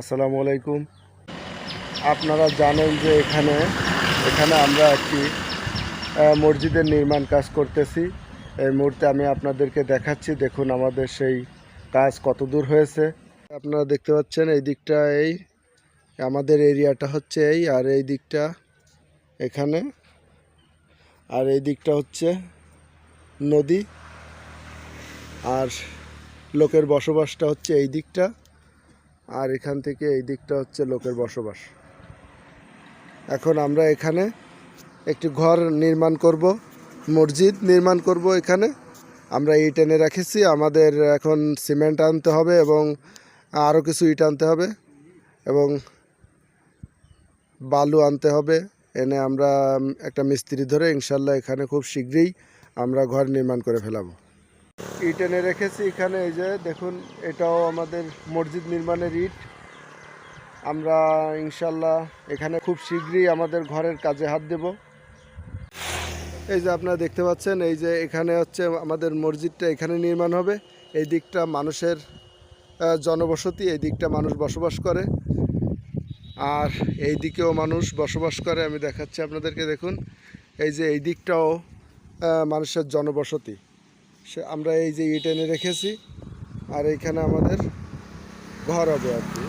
আসসালামু আলাইকুম। আপনারা জানেন যে এখানে এখানে আমরা একটি মসজিদের নির্মাণ কাজ করতেছি। এই মুহূর্তে আমি আপনাদেরকে দেখাচ্ছি, দেখুন আমাদের সেই কাজ কত দূর হয়েছে। আপনারা দেখতে পাচ্ছেন এই দিকটা, এই আমাদের এরিয়াটা হচ্ছে এই, আর এই দিকটা এখানে, আর এই দিকটা হচ্ছে নদী। আর লোকের বসবাসটা হচ্ছে এই দিকটা। আর এখান থেকে এই দিকটা হচ্ছে লোকের বসবাস। এখন আমরা এখানে একটি ঘর নির্মাণ করব, মসজিদ নির্মাণ করব এখানে। আমরা ইট এনে রেখেছি, আমাদের এখন সিমেন্ট আনতে হবে এবং আরও কিছু ইট আনতে হবে এবং বালু আনতে হবে। এনে আমরা একটা মিস্ত্রি ধরে ইনশাল্লাহ এখানে খুব শীঘ্রই আমরা ঘর নির্মাণ করে ফেলাবো। ইট এনে রেখেছি এখানে, এই যে দেখুন, এটাও আমাদের মসজিদ নির্মাণের ইট। আমরা ইনশাল্লাহ এখানে খুব শীঘ্রই আমাদের ঘরের কাজে হাত দেব। এই যে আপনারা দেখতে পাচ্ছেন, এই যে এখানে হচ্ছে আমাদের মসজিদটা এখানে নির্মাণ হবে। এই দিকটা মানুষের জনবসতি, এই দিকটা মানুষ বসবাস করে। আর এই দিকেও মানুষ বসবাস করে, আমি দেখাচ্ছি আপনাদেরকে, দেখুন। এই যে এই দিকটাও মানুষের জনবসতি। সে আমরা এই যে ইট এনে রেখেছি আর এইখানে আমাদের ঘর হবে আর কি।